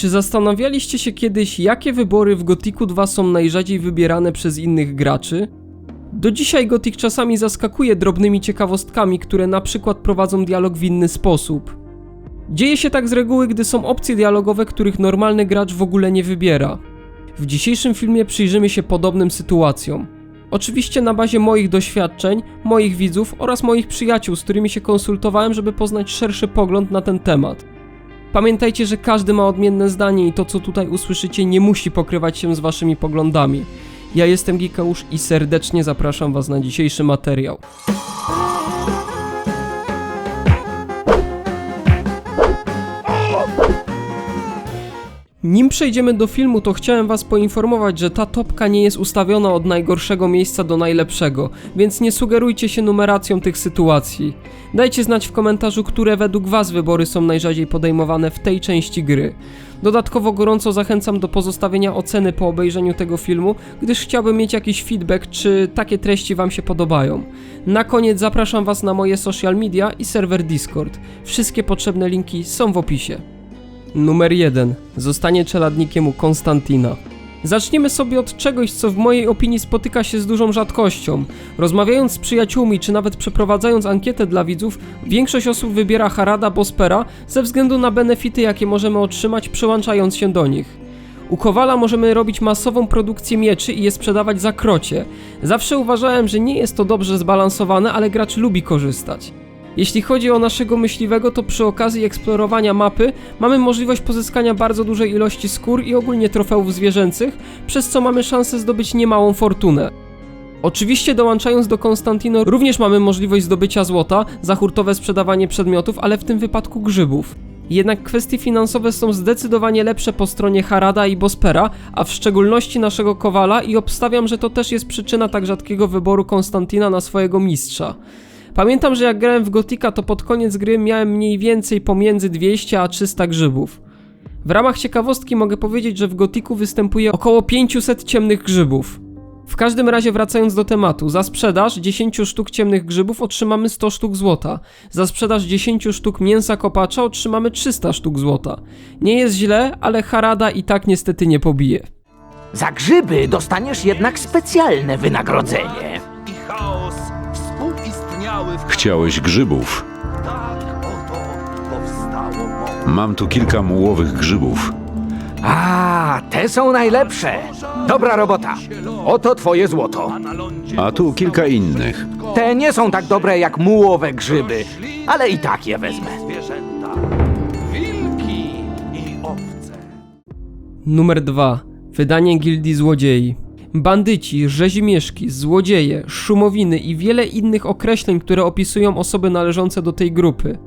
Czy zastanawialiście się kiedyś, jakie wybory w Gothicu 2 są najrzadziej wybierane przez innych graczy? Do dzisiaj Gothic czasami zaskakuje drobnymi ciekawostkami, które na przykład prowadzą dialog w inny sposób. Dzieje się tak z reguły, gdy są opcje dialogowe, których normalny gracz w ogóle nie wybiera. W dzisiejszym filmie przyjrzymy się podobnym sytuacjom. Oczywiście na bazie moich doświadczeń, moich widzów oraz moich przyjaciół, z którymi się konsultowałem, żeby poznać szerszy pogląd na ten temat. Pamiętajcie, że każdy ma odmienne zdanie i to, co tutaj usłyszycie, nie musi pokrywać się z waszymi poglądami. Ja jestem Gikeusz i serdecznie zapraszam was na dzisiejszy materiał. Nim przejdziemy do filmu, to chciałem Was poinformować, że ta topka nie jest ustawiona od najgorszego miejsca do najlepszego, więc nie sugerujcie się numeracją tych sytuacji. Dajcie znać w komentarzu, które według Was wybory są najrzadziej podejmowane w tej części gry. Dodatkowo gorąco zachęcam do pozostawienia oceny po obejrzeniu tego filmu, gdyż chciałbym mieć jakiś feedback, czy takie treści Wam się podobają. Na koniec zapraszam Was na moje social media i serwer Discord. Wszystkie potrzebne linki są w opisie. Numer 1. Zostanie czeladnikiem u Konstantina. Zaczniemy sobie od czegoś, co w mojej opinii spotyka się z dużą rzadkością. Rozmawiając z przyjaciółmi, czy nawet przeprowadzając ankietę dla widzów, większość osób wybiera Harada Bospera ze względu na benefity, jakie możemy otrzymać, przyłączając się do nich. U Kowala możemy robić masową produkcję mieczy i je sprzedawać za krocie. Zawsze uważałem, że nie jest to dobrze zbalansowane, ale gracz lubi korzystać. Jeśli chodzi o naszego myśliwego, to przy okazji eksplorowania mapy mamy możliwość pozyskania bardzo dużej ilości skór i ogólnie trofeów zwierzęcych, przez co mamy szansę zdobyć niemałą fortunę. Oczywiście dołączając do Konstantino również mamy możliwość zdobycia złota za hurtowe sprzedawanie przedmiotów, ale w tym wypadku grzybów. Jednak kwestie finansowe są zdecydowanie lepsze po stronie Harada i Bospera, a w szczególności naszego Kowala i obstawiam, że to też jest przyczyna tak rzadkiego wyboru Konstantina na swojego mistrza. Pamiętam, że jak grałem w Gotika, to pod koniec gry miałem mniej więcej pomiędzy 200 a 300 grzybów. W ramach ciekawostki mogę powiedzieć, że w Gotiku występuje około 500 ciemnych grzybów. W każdym razie wracając do tematu, za sprzedaż 10 sztuk ciemnych grzybów otrzymamy 100 sztuk złota. Za sprzedaż 10 sztuk mięsa kopacza otrzymamy 300 sztuk złota. Nie jest źle, ale Harada i tak niestety nie pobije. Za grzyby dostaniesz jednak specjalne wynagrodzenie. Chciałeś grzybów. tak oto powstało moc. Mam tu kilka mułowych grzybów. A, te są najlepsze. Dobra robota. Oto twoje złoto. A tu kilka innych. Te nie są tak dobre jak mułowe grzyby, ale i tak je wezmę. zwierzęta, wilki i owce. Numer 2. Wydanie Gildii Złodziei. Bandyci, rzezimieszki, złodzieje, szumowiny i wiele innych określeń, które opisują osoby należące do tej grupy.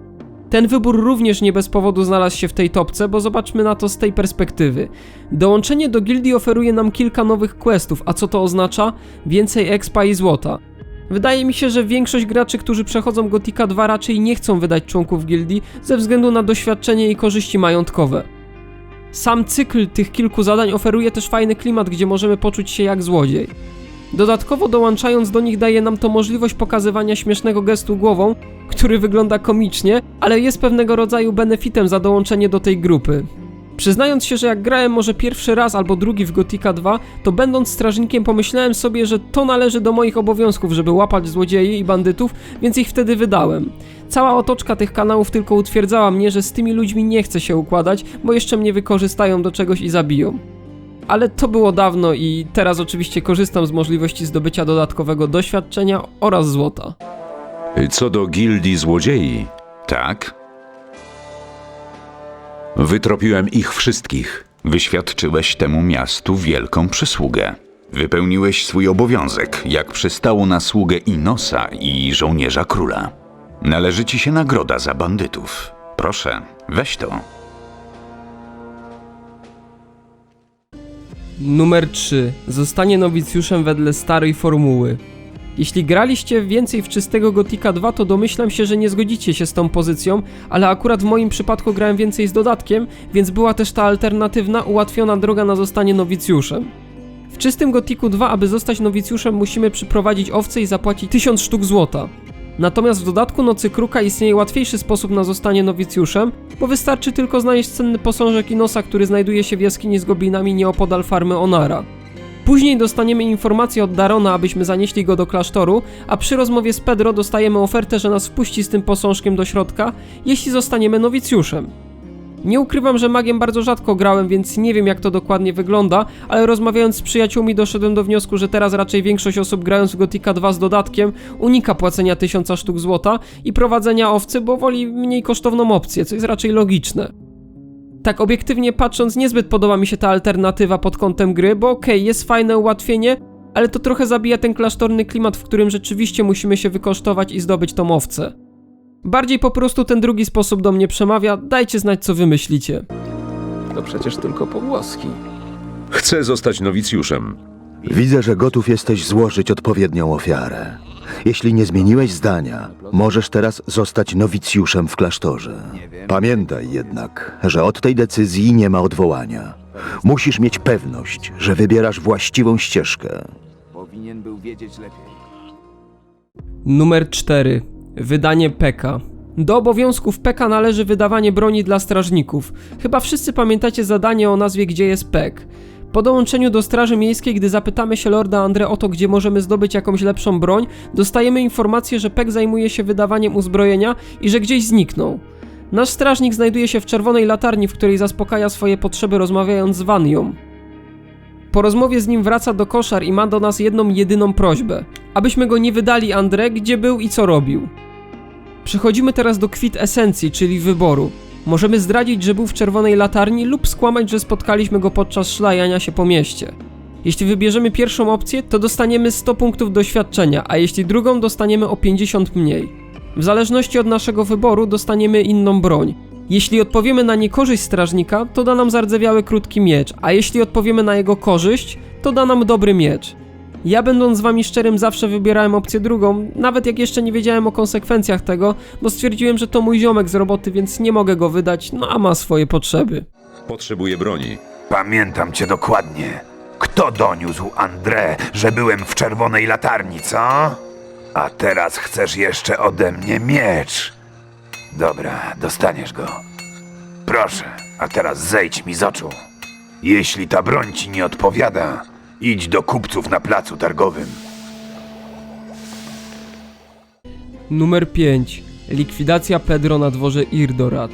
Ten wybór również nie bez powodu znalazł się w tej topce, bo zobaczmy na to z tej perspektywy. Dołączenie do gildii oferuje nam kilka nowych questów, a co to oznacza? Więcej expa i złota. Wydaje mi się, że większość graczy, którzy przechodzą Gotika 2 raczej nie chcą wydać członków gildii ze względu na doświadczenie i korzyści majątkowe. Sam cykl tych kilku zadań oferuje też fajny klimat, gdzie możemy poczuć się jak złodziej. Dodatkowo dołączając do nich daje nam to możliwość pokazywania śmiesznego gestu głową, który wygląda komicznie, ale jest pewnego rodzaju benefitem za dołączenie do tej grupy. Przyznając się, że jak grałem może pierwszy raz albo drugi w Gotika 2, to będąc strażnikiem pomyślałem sobie, że to należy do moich obowiązków, żeby łapać złodziei i bandytów, więc ich wtedy wydałem. Cała otoczka tych kanałów tylko utwierdzała mnie, że z tymi ludźmi nie chcę się układać, bo jeszcze mnie wykorzystają do czegoś i zabiją. Ale to było dawno i teraz oczywiście korzystam z możliwości zdobycia dodatkowego doświadczenia oraz złota. Co do gildii złodziei, tak? Wytropiłem ich wszystkich. Wyświadczyłeś temu miastu wielką przysługę. Wypełniłeś swój obowiązek, jak przystało na sługę Inosa i żołnierza króla. Należy ci się nagroda za bandytów. Proszę, weź to. Numer 3. Zostanie nowicjuszem wedle starej formuły. Jeśli graliście więcej w czystego Gotika 2, to domyślam się, że nie zgodzicie się z tą pozycją, ale akurat w moim przypadku grałem więcej z dodatkiem, więc była też ta alternatywna, ułatwiona droga na zostanie nowicjuszem. W czystym Gotiku 2, aby zostać nowicjuszem, musimy przyprowadzić owce i zapłacić 1000 sztuk złota. Natomiast w dodatku Nocy Kruka istnieje łatwiejszy sposób na zostanie nowicjuszem, bo wystarczy tylko znaleźć cenny posążek Inosa, który znajduje się w jaskini z goblinami nieopodal farmy Onara. Później dostaniemy informację od Darona, abyśmy zanieśli go do klasztoru, a przy rozmowie z Pedro dostajemy ofertę, że nas wpuści z tym posążkiem do środka, jeśli zostaniemy nowicjuszem. Nie ukrywam, że magiem bardzo rzadko grałem, więc nie wiem jak to dokładnie wygląda, ale rozmawiając z przyjaciółmi doszedłem do wniosku, że teraz raczej większość osób grając w Gotika 2 z dodatkiem unika płacenia 1000 sztuk złota i prowadzenia owcy, bo woli mniej kosztowną opcję, co jest raczej logiczne. Tak obiektywnie patrząc, niezbyt podoba mi się ta alternatywa pod kątem gry, bo okej, jest fajne ułatwienie, ale to trochę zabija ten klasztorny klimat, w którym rzeczywiście musimy się wykosztować i zdobyć tą owcę. Bardziej po prostu ten drugi sposób do mnie przemawia, dajcie znać co wy myślicie. To przecież tylko pogłoski. Chcę zostać nowicjuszem. Widzę, że gotów jesteś złożyć odpowiednią ofiarę. Jeśli nie zmieniłeś zdania, możesz teraz zostać nowicjuszem w klasztorze. Pamiętaj jednak, że od tej decyzji nie ma odwołania. Musisz mieć pewność, że wybierasz właściwą ścieżkę. Powinien był wiedzieć lepiej. Numer 4. Wydanie PK. Do obowiązków PK należy wydawanie broni dla strażników. Chyba wszyscy pamiętacie zadanie o nazwie Gdzie jest PEK. Po dołączeniu do Straży Miejskiej, gdy zapytamy się Lorda Andre o to, gdzie możemy zdobyć jakąś lepszą broń, dostajemy informację, że PEK zajmuje się wydawaniem uzbrojenia i że gdzieś zniknął. Nasz strażnik znajduje się w czerwonej latarni, w której zaspokaja swoje potrzeby rozmawiając z Vanią. Po rozmowie z nim wraca do koszar i ma do nas jedną jedyną prośbę. Abyśmy go nie wydali Andre, gdzie był i co robił. Przechodzimy teraz do kwit esencji, czyli wyboru. Możemy zdradzić, że był w czerwonej latarni lub skłamać, że spotkaliśmy go podczas szlajania się po mieście. Jeśli wybierzemy pierwszą opcję, to dostaniemy 100 punktów doświadczenia, a jeśli drugą, dostaniemy o 50 mniej. W zależności od naszego wyboru dostaniemy inną broń. Jeśli odpowiemy na niekorzyść strażnika, to da nam zardzewiały krótki miecz, a jeśli odpowiemy na jego korzyść, to da nam dobry miecz. Ja będąc z wami szczerym zawsze wybierałem opcję drugą, nawet jak jeszcze nie wiedziałem o konsekwencjach tego, bo stwierdziłem, że to mój ziomek z roboty, więc nie mogę go wydać, no a ma swoje potrzeby. Potrzebuję broni. Pamiętam cię dokładnie. Kto doniósł André, że byłem w czerwonej latarni, co? A teraz chcesz jeszcze ode mnie miecz. Dobra, dostaniesz go. Proszę, a teraz zejdź mi z oczu. Jeśli ta broń ci nie odpowiada, idź do kupców na placu targowym. Numer 5. Likwidacja Pedro na dworze Irdorat.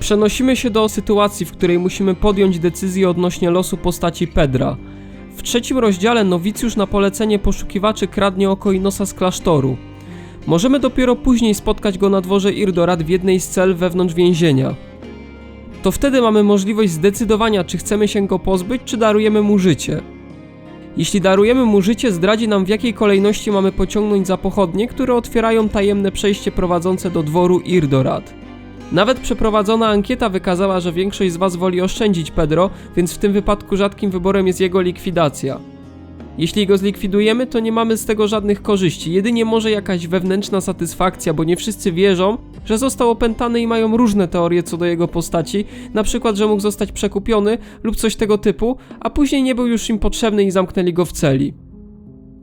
Przenosimy się do sytuacji, w której musimy podjąć decyzję odnośnie losu postaci Pedra. W trzecim rozdziale nowicjusz na polecenie poszukiwaczy kradnie oko Inosa z klasztoru. Możemy dopiero później spotkać go na dworze Irdorat w jednej z cel wewnątrz więzienia. To wtedy mamy możliwość zdecydowania, czy chcemy się go pozbyć, czy darujemy mu życie. Jeśli darujemy mu życie, zdradzi nam w jakiej kolejności mamy pociągnąć za pochodnie, które otwierają tajemne przejście prowadzące do dworu Irdorat. Nawet przeprowadzona ankieta wykazała, że większość z Was woli oszczędzić Pedro, więc w tym wypadku rzadkim wyborem jest jego likwidacja. Jeśli go zlikwidujemy, to nie mamy z tego żadnych korzyści, jedynie może jakaś wewnętrzna satysfakcja, bo nie wszyscy wierzą, że został opętany i mają różne teorie co do jego postaci, na przykład, że mógł zostać przekupiony lub coś tego typu, a później nie był już im potrzebny i zamknęli go w celi.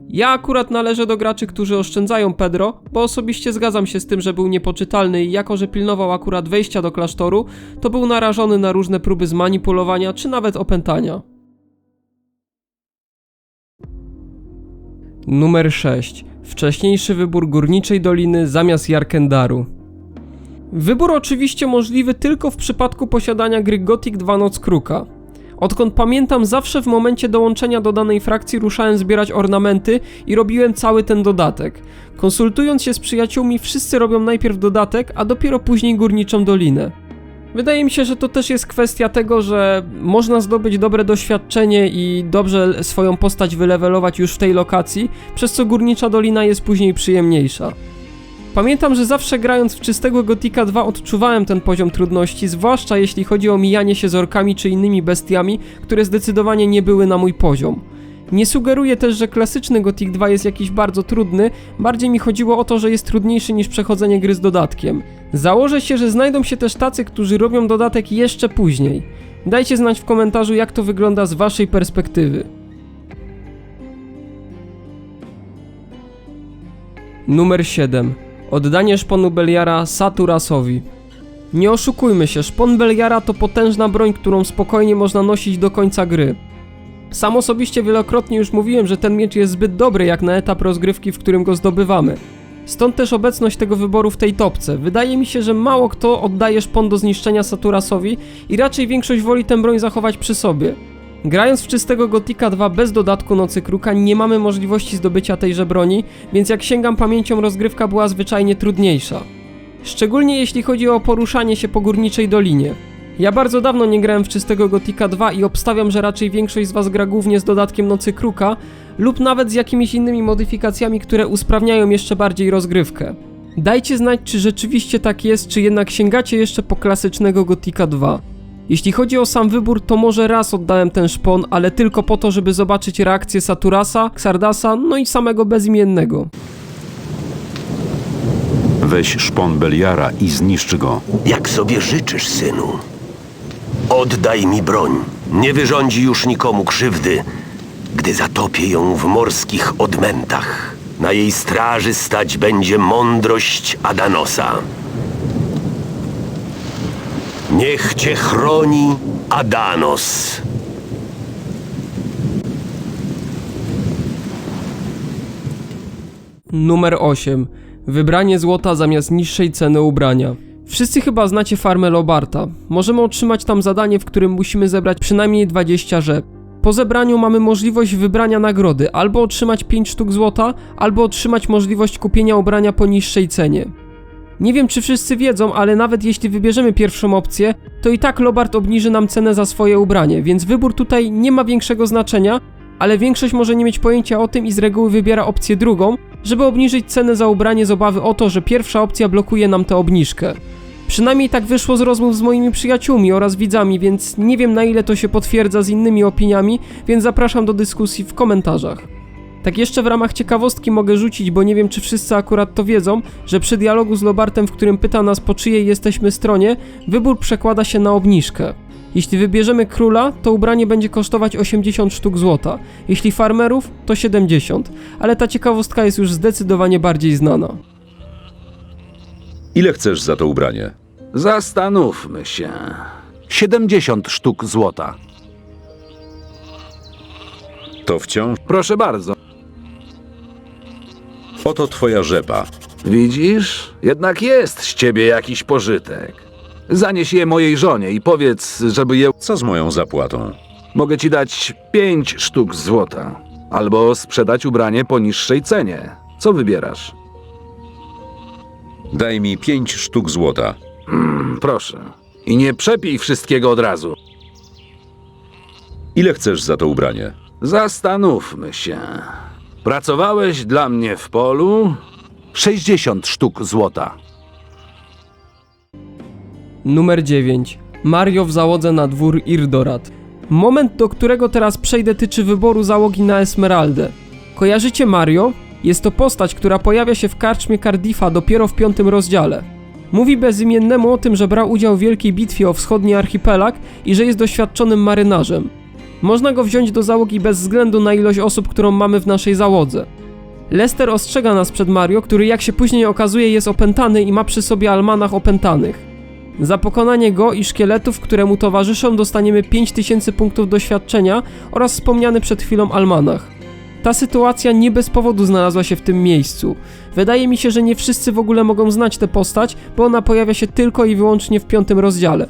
Ja akurat należę do graczy, którzy oszczędzają Pedro, bo osobiście zgadzam się z tym, że był niepoczytalny i jako, że pilnował akurat wejścia do klasztoru, to był narażony na różne próby zmanipulowania czy nawet opętania. Numer 6. Wcześniejszy wybór Górniczej Doliny zamiast Jarkendaru. Wybór oczywiście możliwy tylko w przypadku posiadania gry Gothic 2 Noc Kruka. Odkąd pamiętam, zawsze w momencie dołączenia do danej frakcji ruszałem zbierać ornamenty i robiłem cały ten dodatek. Konsultując się z przyjaciółmi, wszyscy robią najpierw dodatek, a dopiero później Górniczą Dolinę. Wydaje mi się, że to też jest kwestia tego, że można zdobyć dobre doświadczenie i dobrze swoją postać wylewelować już w tej lokacji, przez co Górnicza Dolina jest później przyjemniejsza. Pamiętam, że zawsze grając w czystego Gotika 2 odczuwałem ten poziom trudności, zwłaszcza jeśli chodzi o mijanie się z orkami czy innymi bestiami, które zdecydowanie nie były na mój poziom. Nie sugeruję też, że klasyczny Gothic 2 jest jakiś bardzo trudny, bardziej mi chodziło o to, że jest trudniejszy niż przechodzenie gry z dodatkiem. Założę się, że znajdą się też tacy, którzy robią dodatek jeszcze później. Dajcie znać w komentarzu, jak to wygląda z waszej perspektywy. Numer 7. Oddanie szponu Beliara Saturasowi. Nie oszukujmy się, szpon Beliara to potężna broń, którą spokojnie można nosić do końca gry. Sam osobiście wielokrotnie już mówiłem, że ten miecz jest zbyt dobry jak na etap rozgrywki, w którym go zdobywamy. Stąd też obecność tego wyboru w tej topce. Wydaje mi się, że mało kto oddaje szpon do zniszczenia Saturasowi i raczej większość woli tę broń zachować przy sobie. Grając w czystego Gotika 2 bez dodatku Nocy Kruka nie mamy możliwości zdobycia tejże broni, więc jak sięgam pamięcią rozgrywka była zwyczajnie trudniejsza. Szczególnie jeśli chodzi o poruszanie się po górniczej dolinie. Ja bardzo dawno nie grałem w czystego Gotika 2 i obstawiam, że raczej większość z Was gra głównie z dodatkiem Nocy Kruka lub nawet z jakimiś innymi modyfikacjami, które usprawniają jeszcze bardziej rozgrywkę. Dajcie znać, czy rzeczywiście tak jest, czy jednak sięgacie jeszcze po klasycznego Gotika 2. Jeśli chodzi o sam wybór, to może raz oddałem ten szpon, ale tylko po to, żeby zobaczyć reakcję Saturasa, Xardasa, no i samego bezimiennego. Weź szpon Beliara i zniszcz go. Jak sobie życzysz, synu. Oddaj mi broń. Nie wyrządzi już nikomu krzywdy, gdy zatopię ją w morskich odmętach. Na jej straży stać będzie mądrość Adanosa. Niech cię chroni Adanos. Numer 8. Wybranie złota zamiast niższej ceny ubrania. Wszyscy chyba znacie farmę Lobarta. Możemy otrzymać tam zadanie, w którym musimy zebrać przynajmniej 20 rzep. Po zebraniu mamy możliwość wybrania nagrody, albo otrzymać 5 sztuk złota, albo otrzymać możliwość kupienia ubrania po niższej cenie. Nie wiem czy wszyscy wiedzą, ale nawet jeśli wybierzemy pierwszą opcję, to i tak Lobart obniży nam cenę za swoje ubranie, więc wybór tutaj nie ma większego znaczenia, ale większość może nie mieć pojęcia o tym i z reguły wybiera opcję drugą, żeby obniżyć cenę za ubranie z obawy o to, że pierwsza opcja blokuje nam tę obniżkę. Przynajmniej tak wyszło z rozmów z moimi przyjaciółmi oraz widzami, więc nie wiem na ile to się potwierdza z innymi opiniami, więc zapraszam do dyskusji w komentarzach. Tak jeszcze w ramach ciekawostki mogę rzucić, bo nie wiem czy wszyscy akurat to wiedzą, że przy dialogu z Lobartem, w którym pyta nas po czyjej jesteśmy stronie, wybór przekłada się na obniżkę. Jeśli wybierzemy króla, to ubranie będzie kosztować 80 sztuk złota, jeśli farmerów to 70, ale ta ciekawostka jest już zdecydowanie bardziej znana. Ile chcesz za to ubranie? Zastanówmy się. 70 sztuk złota. To wciąż. Proszę bardzo. Oto twoja rzepa. Widzisz? Jednak jest z ciebie jakiś pożytek. Zanieś je mojej żonie i powiedz, żeby je... Co z moją zapłatą? Mogę ci dać 5 sztuk złota. Albo sprzedać ubranie po niższej cenie. Co wybierasz? Daj mi pięć sztuk złota. Proszę. I nie przepij wszystkiego od razu. Ile chcesz za to ubranie? Zastanówmy się. Pracowałeś dla mnie w polu? 60 sztuk złota. Numer 9. Mario w załodze na dwór Irdorat. Moment, do którego teraz przejdę, tyczy wyboru załogi na Esmeraldę. Kojarzycie Mario? Jest to postać, która pojawia się w karczmie Cardiffa dopiero w piątym rozdziale. Mówi bezimiennemu o tym, że brał udział w wielkiej bitwie o wschodni archipelag i że jest doświadczonym marynarzem. Można go wziąć do załogi bez względu na ilość osób, którą mamy w naszej załodze. Lester ostrzega nas przed Mario, który jak się później okazuje jest opętany i ma przy sobie almanach opętanych. Za pokonanie go i szkieletów, które mu towarzyszą, dostaniemy 5000 punktów doświadczenia oraz wspomniany przed chwilą almanach. Ta sytuacja nie bez powodu znalazła się w tym miejscu. Wydaje mi się, że nie wszyscy w ogóle mogą znać tę postać, bo ona pojawia się tylko i wyłącznie w piątym rozdziale.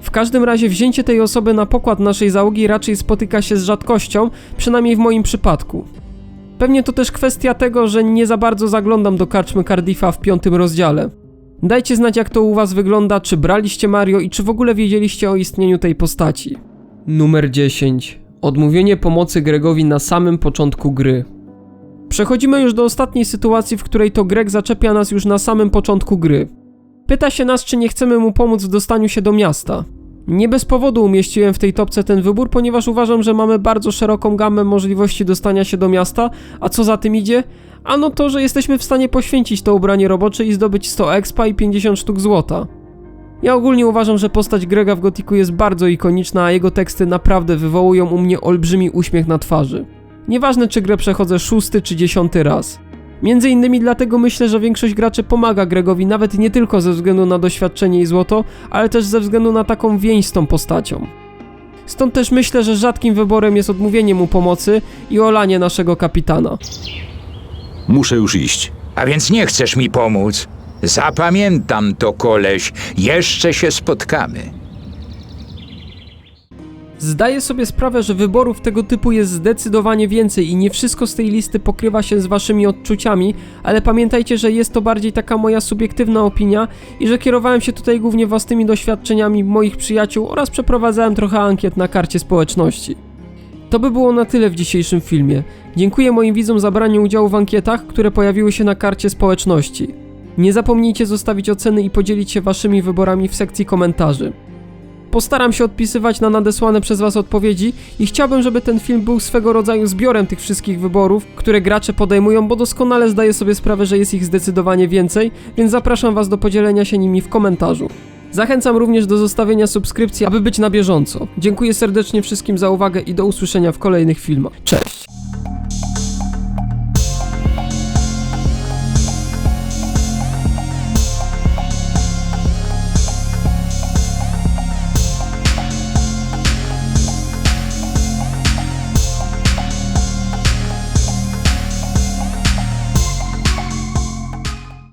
W każdym razie wzięcie tej osoby na pokład naszej załogi raczej spotyka się z rzadkością, przynajmniej w moim przypadku. Pewnie to też kwestia tego, że nie za bardzo zaglądam do karczmy Cardiffa w piątym rozdziale. Dajcie znać jak to u was wygląda, czy braliście Mario i czy w ogóle wiedzieliście o istnieniu tej postaci. Numer 10. Odmówienie pomocy Gregowi na samym początku gry. Przechodzimy już do ostatniej sytuacji, w której to Greg zaczepia nas już na samym początku gry. Pyta się nas, czy nie chcemy mu pomóc w dostaniu się do miasta. Nie bez powodu umieściłem w tej topce ten wybór, ponieważ uważam, że mamy bardzo szeroką gamę możliwości dostania się do miasta, a co za tym idzie? Ano to, że jesteśmy w stanie poświęcić to ubranie robocze i zdobyć 100 expa i 50 sztuk złota. Ja ogólnie uważam, że postać Grega w Gotiku jest bardzo ikoniczna, a jego teksty naprawdę wywołują u mnie olbrzymi uśmiech na twarzy. Nieważne czy grę przechodzę szósty czy dziesiąty raz. Między innymi dlatego myślę, że większość graczy pomaga Gregowi nawet nie tylko ze względu na doświadczenie i złoto, ale też ze względu na taką więź z tą postacią. Stąd też myślę, że rzadkim wyborem jest odmówienie mu pomocy i olanie naszego kapitana. Muszę już iść. A więc nie chcesz mi pomóc? Zapamiętam to, koleś. Jeszcze się spotkamy. Zdaję sobie sprawę, że wyborów tego typu jest zdecydowanie więcej i nie wszystko z tej listy pokrywa się z waszymi odczuciami, ale pamiętajcie, że jest to bardziej taka moja subiektywna opinia i że kierowałem się tutaj głównie własnymi doświadczeniami moich przyjaciół oraz przeprowadzałem trochę ankiet na karcie społeczności. To by było na tyle w dzisiejszym filmie. Dziękuję moim widzom za branie udziału w ankietach, które pojawiły się na karcie społeczności. Nie zapomnijcie zostawić oceny i podzielić się waszymi wyborami w sekcji komentarzy. Postaram się odpisywać na nadesłane przez Was odpowiedzi i chciałbym, żeby ten film był swego rodzaju zbiorem tych wszystkich wyborów, które gracze podejmują, bo doskonale zdaję sobie sprawę, że jest ich zdecydowanie więcej, więc zapraszam Was do podzielenia się nimi w komentarzu. Zachęcam również do zostawienia subskrypcji, aby być na bieżąco. Dziękuję serdecznie wszystkim za uwagę i do usłyszenia w kolejnych filmach. Cześć!